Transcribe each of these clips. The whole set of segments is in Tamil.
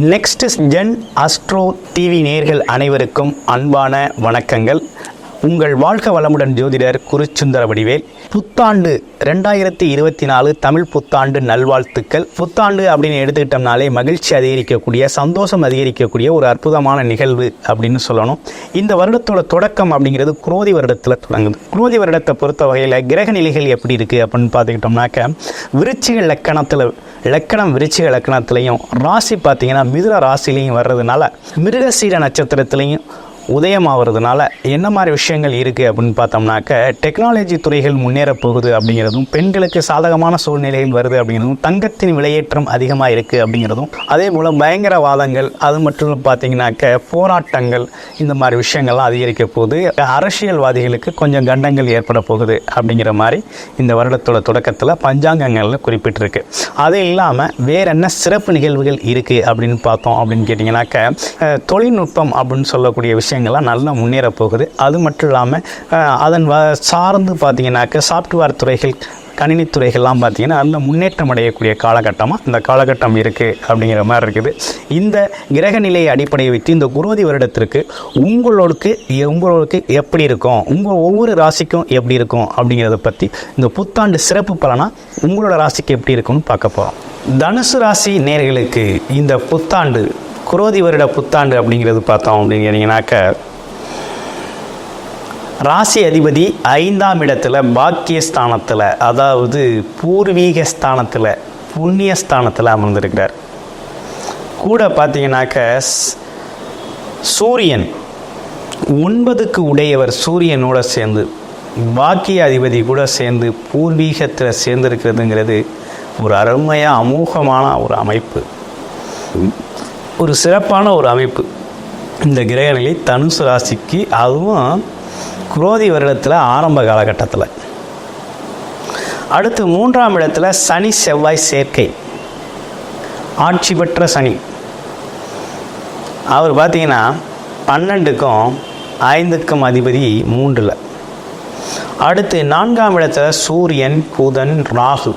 நெக்ஸ்ட் ஜென் அஸ்ட்ரோ டிவி நேர்கள் அனைவருக்கும் அன்பான வணக்கங்கள். உங்கள் வாழ்க வளமுடன் ஜோதிடர் குருச்சுந்தர வடிவேல். புத்தாண்டு ரெண்டாயிரத்தி இருபத்தி நாலு தமிழ் புத்தாண்டு நல்வாழ்த்துக்கள். புத்தாண்டு அப்படின்னு எடுத்துக்கிட்டோம்னாலே மகிழ்ச்சி அதிகரிக்கக்கூடிய சந்தோஷம் அதிகரிக்கக்கூடிய ஒரு அற்புதமான நிகழ்வு அப்படின்னு சொல்லணும். இந்த வருடத்தோட தொடக்கம் அப்படிங்கிறது குரோதி வருடத்தில் தொடங்குது. குரோதி வருடத்தை பொறுத்த வகையில் கிரக நிலைகள் எப்படி இருக்குது அப்படின்னு பார்த்துக்கிட்டோம்னாக்க விருச்சிக லக்கணத்தில் லக்கணம் விருச்சிக லக்கணத்துலேயும் ராசி பார்த்தீங்கன்னா மிதுர ராசிலையும் வர்றதுனால மிருகசீர நட்சத்திரத்துலேயும் உதயமாகிறதுனால என்ன மாதிரி விஷயங்கள் இருக்குது அப்படின்னு பார்த்தோம்னாக்க டெக்னாலஜி துறைகள் முன்னேற போகுது அப்படிங்கிறதும் பெண்களுக்கு சாதகமான சூழ்நிலைகள் வருது அப்படிங்கிறதும் தங்கத்தின் விலையேற்றம் அதிகமாக இருக்குது அப்படிங்கிறதும் அதே போல் பயங்கரவாதங்கள் அது மட்டும் பார்த்தீங்கன்னாக்க போராட்டங்கள் இந்த மாதிரி விஷயங்கள்லாம் அதிகரிக்க போகுது. அரசியல்வாதிகளுக்கு கொஞ்சம் கண்டங்கள் ஏற்பட போகுது அப்படிங்கிற மாதிரி இந்த வருடத்தோட தொடக்கத்தில் பஞ்சாங்கங்களில் குறிப்பிட்டிருக்கு. அது இல்லாமல் வேற என்ன சிறப்பு நிகழ்வுகள் இருக்குது அப்படின்னு பார்த்தோம் அப்படின்னு கேட்டிங்கனாக்க தொழில்நுட்பம் அப்படின்னு சொல்லக்கூடிய விஷயம் விஷயங்கள்லாம் நல்லா முன்னேற போகுது. அது மட்டும் இல்லாமல் அதன் வ சார்ந்து பார்த்தீங்கன்னாக்க சாஃப்ட்வேர் துறைகள் கணினி துறைகள்லாம் பார்த்தீங்கன்னா நல்ல முன்னேற்றம் அடையக்கூடிய காலகட்டமாக இந்த காலகட்டம் இருக்குது அப்படிங்கிற மாதிரி இருக்குது. இந்த கிரக நிலையை அடிப்படையை வைத்து இந்த குரோதி வருடத்திற்கு உங்களுக்கு உங்களுக்கு எப்படி இருக்கும்? உங்கள் ஒவ்வொரு ராசிக்கும் எப்படி இருக்கும்? அப்படிங்கிறத பற்றி இந்த புத்தாண்டு சிறப்பு பலனாக உங்களோட ராசிக்கு எப்படி இருக்கும்னு பார்க்க போகிறோம் தனுசு ராசி நேர்களுக்கு இந்த புத்தாண்டு குரோதி வருட புத்தாண்டு அப்படிங்கிறது பார்த்தோம் அப்படிங்கிறீங்கனாக்க ராசி அதிபதி ஐந்தாம் இடத்துல பாக்கியஸ்தானத்தில் அதாவது பூர்வீக ஸ்தானத்தில் புண்ணிய ஸ்தானத்தில் அமர்ந்திருக்கிறார். கூட பார்த்தீங்கன்னாக்க ஸ்- சூரியன் ஒன்பதுக்கு உடையவர் சூரியனோட சேர்ந்து பாக்கிய அதிபதி கூட சேர்ந்து பூர்வீகத்தில் சேர்ந்திருக்கிறதுங்கிறது ஒரு அருமையாக அமோகமான ஒரு அமைப்பு. ஒரு சிறப்பான ஒரு அமைப்பு. இந்த கிரகநிலை தனுசு ராசிக்கு அதுவும் குரோதி வருடத்தில் ஆரம்ப காலகட்டத்தில். அடுத்து மூன்றாம் இடத்துல சனி செவ்வாய் சேர்க்கை. ஆட்சி பெற்ற சனி. அவர் பார்த்தீங்கன்னா பன்னெண்டுக்கும் ஐந்துக்கும் அதிபதி மூன்றில். அடுத்து நான்காம் இடத்துல சூரியன் புதன் ராகு.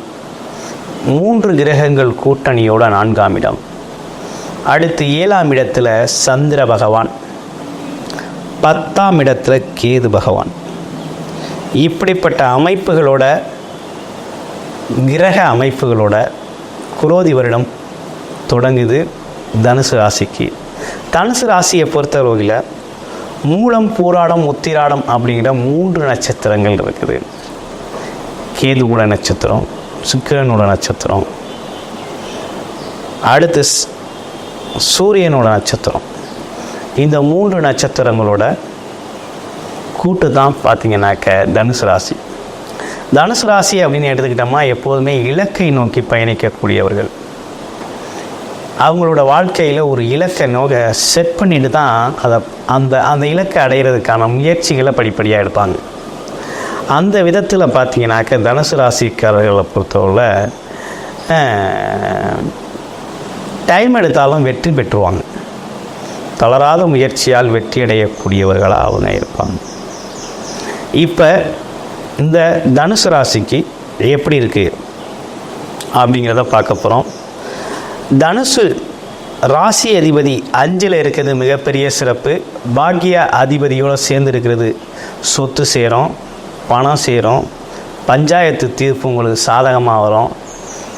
மூன்று கிரகங்கள் கூட்டணியோட நான்காம் இடம். அடுத்து ஏழாம் இடத்துல சந்திர பகவான். பத்தாம் இடத்துல கேது பகவான். இப்படிப்பட்ட அமைப்புகளோட கிரக அமைப்புகளோட குரோதி வருடம் தொடங்குது தனுசு ராசிக்கு. தனுசு ராசியை பொறுத்தவரையில் மூலம் பூராடம் உத்திராடம் அப்படிங்கிற மூன்று நட்சத்திரங்கள் இருக்குது. கேதுவோட நட்சத்திரம் சுக்கிரனோட நட்சத்திரம். அடுத்து ஸ்- சூரியனோட நட்சத்திரம். இந்த மூன்று நட்சத்திரங்களோட கூட்டு தான் பார்த்தீங்கன்னாக்க தனுசு ராசி. தனுசு ராசி அப்படின்னு எடுத்துக்கிட்டோம்னா எப்போதுமே இலக்கை நோக்கி பயணிக்கக்கூடியவர்கள். அவங்களோட வாழ்க்கையில் ஒரு இலக்கை நோக்க செட் பண்ணிட்டு தான் அதை அந்த அந்த இலக்கை அடையிறதுக்கான முயற்சிகளை படிப்படியாக எடுப்பாங்க. அந்த விதத்தில் பார்த்தீங்கன்னாக்க தனுசு ராசிக்காரர்களை பொறுத்தவரை டைம் எடுத்தாலும் வெற்றி பெற்றுவாங்க. தளராத முயற்சியால் வெற்றி அடையக்கூடியவர்களாக அவங்க இருப்பாங்க. இப்போ இந்த தனுசு ராசிக்கு எப்படி இருக்குது அப்படிங்கிறத பார்க்க போகிறோம் தனுசு ராசி அதிபதி அஞ்சில் இருக்கிறது மிகப்பெரிய சிறப்பு. பாக்கிய அதிபதியோடு சேர்ந்து இருக்கிறது சொத்து சேரும் பணம் சேரும். பஞ்சாயத்து தீர்ப்பு உங்களுக்கு சாதகமாக வரும்.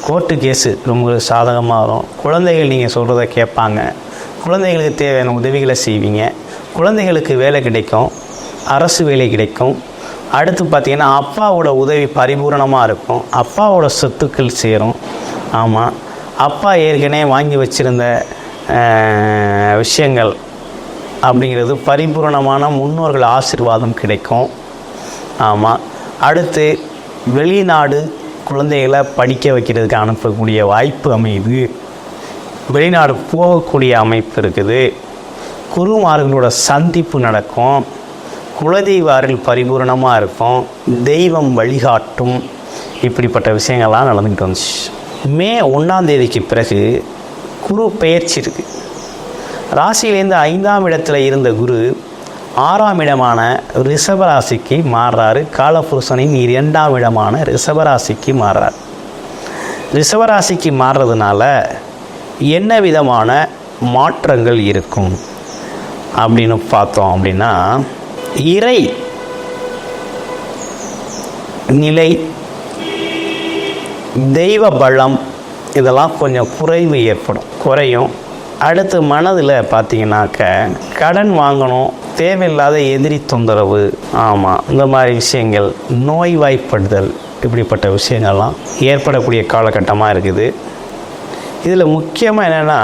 கோர்ட்டு கேஸு ரொம்ப சாதகமாக வரும். குழந்தைகள் நீங்கள் சொல்கிறத கேட்பாங்க. குழந்தைகளுக்கு தேவையான உதவிகளை செய்வீங்க. குழந்தைகளுக்கு வேலை கிடைக்கும். அரசு வேலை கிடைக்கும். அடுத்து பார்த்திங்கன்னா அப்பாவோட உதவி பரிபூரணமாக இருக்கும். அப்பாவோட சொத்துக்கள் சேரும். ஆமாம் அப்பா ஏற்கனவே வாங்கி வச்சிருந்த விஷயங்கள் அப்படிங்கிறது பரிபூரணமான முன்னோர்கள் ஆசீர்வாதம் கிடைக்கும். ஆமாம் அடுத்து வெளிநாடு குழந்தைகளை படிக்க வைக்கிறதுக்கு அனுப்பக்கூடிய வாய்ப்பு அமையுது. வெளிநாடு போகக்கூடிய அமைப்பு இருக்குது. குருமார்களோட சந்திப்பு நடக்கும். குலதெய்வ அருள் பரிபூரணமாக இருக்கும். தெய்வம் வழிகாட்டும். இப்படிப்பட்ட விஷயங்கள்லாம் நடந்துக்கிட்டு வந்துச்சு. மே ஒன்றாம் தேதிக்கு பிறகு குரு பெயர்ச்சி இருக்குது ராசியிலேருந்து ஐந்தாம் இடத்துல இருந்த குரு ஆறாம் இடமான ரிஷபராசிக்கு மாறுறாரு. காலபுருஷனின் இரண்டாம் இடமான ரிஷபராசிக்கு மாறுறார். ரிஷபராசிக்கு மாறுறதுனால என்ன விதமான மாற்றங்கள் இருக்கும்? அப்படின்னு பார்த்தோம் அப்படின்னா இறை நிலை தெய்வ பலம் இதெல்லாம் கொஞ்சம் குறைவு ஏற்படும். குறையும். அடுத்து மனதில் பார்த்தீங்கன்னாக்க கடன் வாங்கணும் தேவையில்லாத எதிரி தொந்தரவு ஆமாம் இந்த மாதிரி விஷயங்கள் நோய்வாய்ப்படுதல் இப்படிப்பட்ட விஷயங்கள்லாம் ஏற்படக்கூடிய காலகட்டமாக இருக்குது. இதில் முக்கியமாக என்னென்னா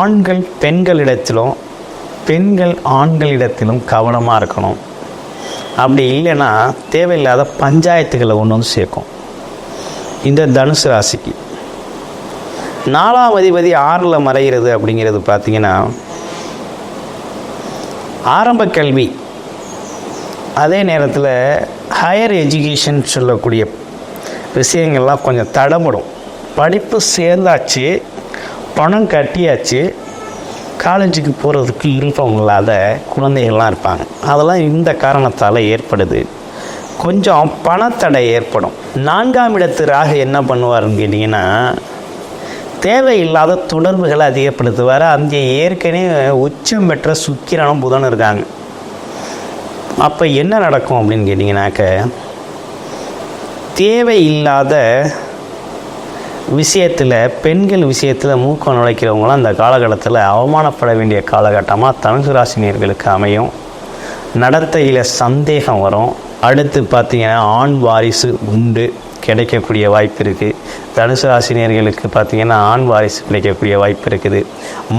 ஆண்கள் பெண்களிடத்திலும் பெண்கள் ஆண்களிடத்திலும் கவனமாக இருக்கணும். அப்படி இல்லைன்னா தேவையில்லாத பஞ்சாயத்துகளை ஒன்று வந்து சேர்க்கும். இந்த தனுசு ராசிக்கு. நாலாம் அதிபதி ஆறில் மறைகிறது அப்படிங்கிறது பார்த்தீங்கன்னா ஆரம்ப கல்வி. அதே நேரத்தில் ஹையர் எஜுகேஷன் சொல்லக்கூடிய விஷயங்கள்லாம் கொஞ்சம் தடப்படும் படிப்பு சேர்ந்தாச்சு பணம் கட்டியாச்சு காலேஜுக்கு போகிறதுக்கு விருப்பம் இல்லாத குழந்தைகள்லாம் இருப்பாங்க. அதெல்லாம் இந்த காரணத்தால் ஏற்படுது. கொஞ்சம் பணத்தடை ஏற்படும். நான்காம் இடத்து ராக என்ன பண்ணுவாருன்னு கேட்டிங்கன்னா தேவையில்லாத தொடர்புகளை அதிகப்படுத்துவார். அங்கே ஏற்கனவே உச்சம் பெற்ற சுக்கிரனும் புதன் இருக்காங்க. அப்போ என்ன நடக்கும் அப்படின்னு கேட்டிங்கனாக்க தேவையில்லாத விஷயத்தில் பெண்கள் விஷயத்தில் மூக்கம் நுழைக்கிறவங்களாம் அந்த காலகட்டத்தில் அவமானப்பட வேண்டிய காலகட்டமாக தனுசு ராசினியர்களுக்கு அமையும். நடத்தையில் சந்தேகம் வரும். அடுத்து பார்த்திங்கன்னா ஆண் வாரிசு உண்டு. கிடைக்கக்கூடிய வாய்ப்பு இருக்குது தனுசு ராசினியர்களுக்கு பார்த்தீங்கன்னா ஆண் வாரிசு கிடைக்கக்கூடிய வாய்ப்பு இருக்குது.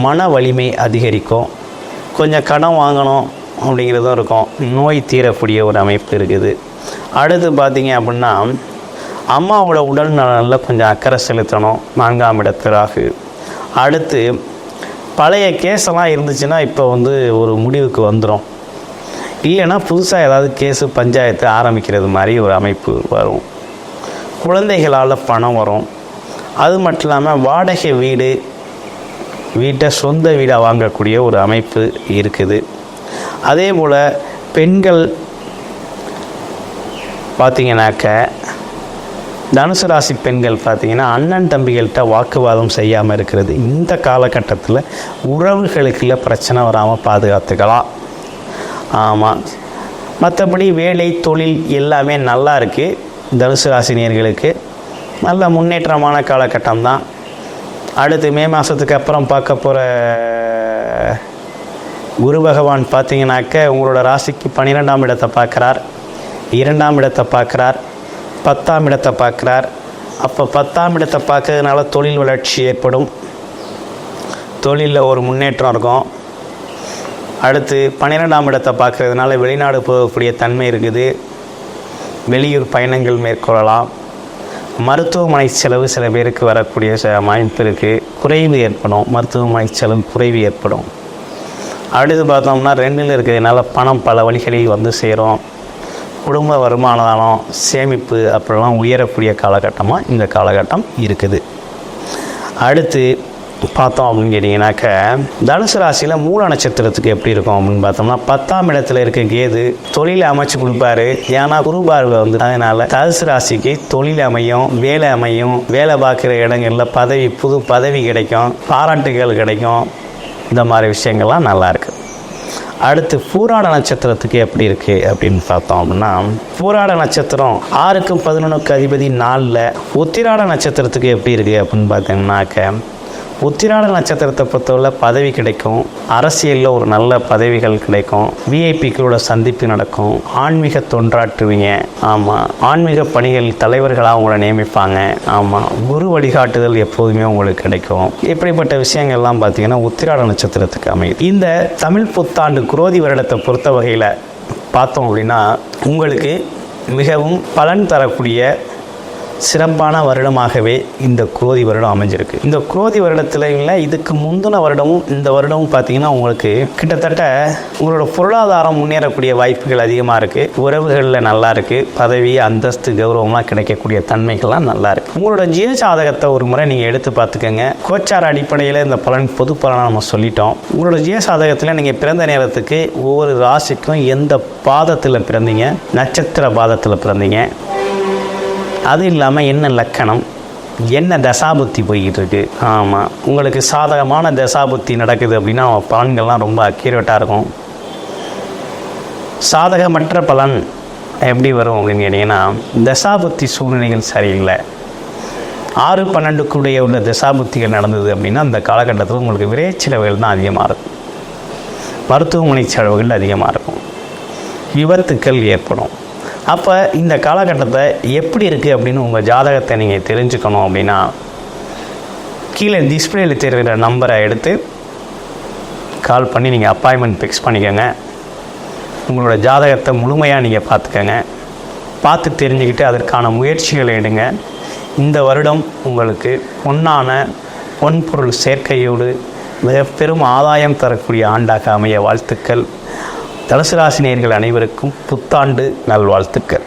மன வலிமை அதிகரிக்கும். கொஞ்சம் கடன் வாங்கணும் அப்படிங்கிறதும் இருக்கும். நோய் தீரக்கூடிய ஒரு அமைப்பு இருக்குது. அடுத்து பார்த்திங்க அப்படின்னா அம்மாவோட உடல் நலனில் கொஞ்சம் அக்கறை செலுத்தணும். நான்காம் இடத்திலாகு அடுத்து பழைய கேஸெல்லாம் இருந்துச்சுன்னா இப்போ வந்து ஒரு முடிவுக்கு வந்துடும் இல்லைன்னா புதுசாக ஏதாவது கேஸு பஞ்சாயத்து ஆரம்பிக்கிறது மாதிரி ஒரு அமைப்பு வரும். குழந்தைகளால் பணம் வரும். அது மட்டும் இல்லாமல் வாடகை வீடு வீட்டை சொந்த வீடாக வாங்கக்கூடிய ஒரு அமைப்பு இருக்குது. அதே போல் பெண்கள் பார்த்தீங்கன்னாக்க தனுசு ராசி பெண்கள் பார்த்தீங்கன்னா அண்ணன் தம்பிகள்கிட்ட வாக்குவாதம் செய்யாமல் இருக்கிறது. இந்த காலகட்டத்தில் உறவுகளுக்குள்ள பிரச்சனை வராமல் பாதுகாத்துக்கலாம். ஆமாம் மற்றபடி வேலை தொழில் எல்லாமே நல்லா இருக்குது தனுசு ராசினியர்களுக்கு நல்ல முன்னேற்றமான காலகட்டம் தான் அடுத்து மே மாதத்துக்கு அப்புறம் பார்க்க போகிற குரு பகவான் பார்த்தீங்கன்னாக்க உங்களோட ராசிக்கு பன்னிரெண்டாம் இடத்தை பார்க்குறார் இரண்டாம் இடத்தை பார்க்குறார் பத்தாம் இடத்தை பார்க்குறார். அப்போ பத்தாம் இடத்தை பார்க்கறதுனால தொழில் வளர்ச்சி ஏற்படும். தொழிலில் ஒரு முன்னேற்றம் இருக்கும். அடுத்து பன்னிரெண்டாம் இடத்தை பார்க்குறதுனால வெளிநாடு போகக்கூடிய தன்மை இருக்குது. வெளியூர் பயணங்கள் மேற்கொள்ளலாம். மருத்துவமனை செலவு சில பேருக்கு வரக்கூடிய ச- இருக்குது குறைவு ஏற்படும். மருத்துவமனை செலவு குறைவு ஏற்படும். அடுத்து பார்த்தோம்னா ரெண்டில் இருக்கிறதுனால பணம் பல வழிகளில் வந்து சேரும். குடும்ப வருமானம் சேமிப்பு அப்படிலாம் உயரக்கூடிய காலகட்டமாக இந்த காலகட்டம் இருக்குது. அடுத்து பார்த்தோம் அப்படின்னு கேட்டிங்கனாக்க தனுசு ராசியில் மூல நட்சத்திரத்துக்கு எப்படி இருக்கும் அப்படின்னு பார்த்தோம்னா பத்தாம் இடத்துல இருக்க கேது தொழிலை அமைச்சு கொடுப்பாரு. ஏன்னா குரு பார்வை வந்து அதனால தனுசு ராசிக்கு தொழில் அமையும் வேலை அமையும் வேலை பார்க்குற இடங்களில் பதவி புது பதவி கிடைக்கும் பாராட்டுகள் கிடைக்கும். இந்த மாதிரி விஷயங்கள்லாம் நல்லாயிருக்கு அடுத்து பூராட நட்சத்திரத்துக்கு எப்படி இருக்குது அப்படின்னு பார்த்தோம் அப்படின்னா பூராட நட்சத்திரம் ஆறுக்கும் பதினொன்றுக்கு அதிபதி நாலில் உத்திராட நட்சத்திரத்துக்கு எப்படி இருக்குது அப்படின்னு பார்த்தீங்கன்னாக்க உத்திராட நட்சத்திரத்தை பொறுத்தவரை பதவி கிடைக்கும். அரசியலில் ஒரு நல்ல பதவிகள் கிடைக்கும். விஐபிக்களோட சந்திப்பு நடக்கும். ஆன்மீக தொன்றாற்றுவீங்க ஆமாம் ஆன்மீக பணிகள் தலைவர்களாக உங்களை நியமிப்பாங்க. ஆமாம் குரு வழிகாட்டுதல் எப்போதுமே உங்களுக்கு கிடைக்கும். இப்படிப்பட்ட விஷயங்கள்லாம் பார்த்தீங்கன்னா உத்திராட நட்சத்திரத்துக்கு அமையுது. இந்த தமிழ் புத்தாண்டு குரோதி வருடத்தை பொறுத்த வகையில் பார்த்தோம் அப்படின்னா உங்களுக்கு மிகவும் பலன் தரக்கூடிய சிறப்பான வருடமாகவே இந்த குரோதி வருடம் அமைஞ்சிருக்கு. இந்த குரோதி வருடத்தில் இல்லை இதுக்கு முந்தின வருடமும் இந்த வருடமும் பார்த்தீங்கன்னா உங்களுக்கு கிட்டத்தட்ட உங்களோட பொருளாதாரம் முன்னேறக்கூடிய வாய்ப்புகள் அதிகமாக இருக்குது உறவுகளில் நல்லா இருக்குது பதவி அந்தஸ்து கௌரவமாக கிடைக்கக்கூடிய தன்மைகள்லாம் நல்லா இருக்குது உங்களோட ஜீவ சாதகத்தை ஒரு முறை நீங்கள் எடுத்து பார்த்துக்கோங்க. கோச்சார அடிப்படையில் இந்த பலன் பொது பலனை நம்ம சொல்லிட்டோம். உங்களோட ஜீவ சாதகத்தில் நீங்கள் பிறந்த நேரத்துக்கு ஒவ்வொரு ராசிக்கும் எந்த பாதத்தில் பிறந்தீங்க? நட்சத்திர பாதத்தில் பிறந்தீங்க. அது இல்லாமல் என்ன லக்கணம்? என்ன தசாபுத்தி போய்கிட்டு இருக்கு ஆமாம் உங்களுக்கு சாதகமான தசாபுத்தி நடக்குது அப்படின்னா பலன்கள்லாம் ரொம்ப அக்யூரேட்டாக இருக்கும். சாதகமற்ற பலன் எப்படி வரும் அப்படின்னு கேட்டிங்கன்னா தசாபுத்தி சூழ்நிலைகள் சரியில்லை. ஆறு பன்னெண்டுக்குடைய உள்ள தசாபுத்திகள் நடந்தது அப்படின்னா அந்த காலகட்டத்தில் உங்களுக்கு விரைச்சிலவுகள் தான் அதிகமாக இருக்கும். மருத்துவமனை செலவுகள் அதிகமாக இருக்கும். விபத்துக்கள் ஏற்படும். அப்போ இந்த காலகட்டத்தை எப்படி இருக்குது அப்படின்னு உங்கள் ஜாதகத்தை நீங்கள் தெரிஞ்சுக்கணும் அப்படின்னா கீழே டிஸ்பிளேயில் தெரிகிற நம்பரை எடுத்து கால் பண்ணி நீங்கள் அப்பாயின்மெண்ட் ஃபிக்ஸ் பண்ணிக்கோங்க. உங்களோட ஜாதகத்தை முழுமையாக நீங்கள் பார்த்துக்கோங்க. பார்த்து தெரிஞ்சுக்கிட்டு அதற்கான முயற்சிகளை எடுங்க. இந்த வருடம் உங்களுக்கு பொன்னான பொன்பொருள் சேர்க்கையோடு மிக பெரும் ஆதாயம் தரக்கூடிய ஆண்டாக அமைய வாழ்த்துக்கள். தனுசு ராசினியர்கள் அனைவருக்கும் புத்தாண்டு நல்வாழ்த்துக்கள்.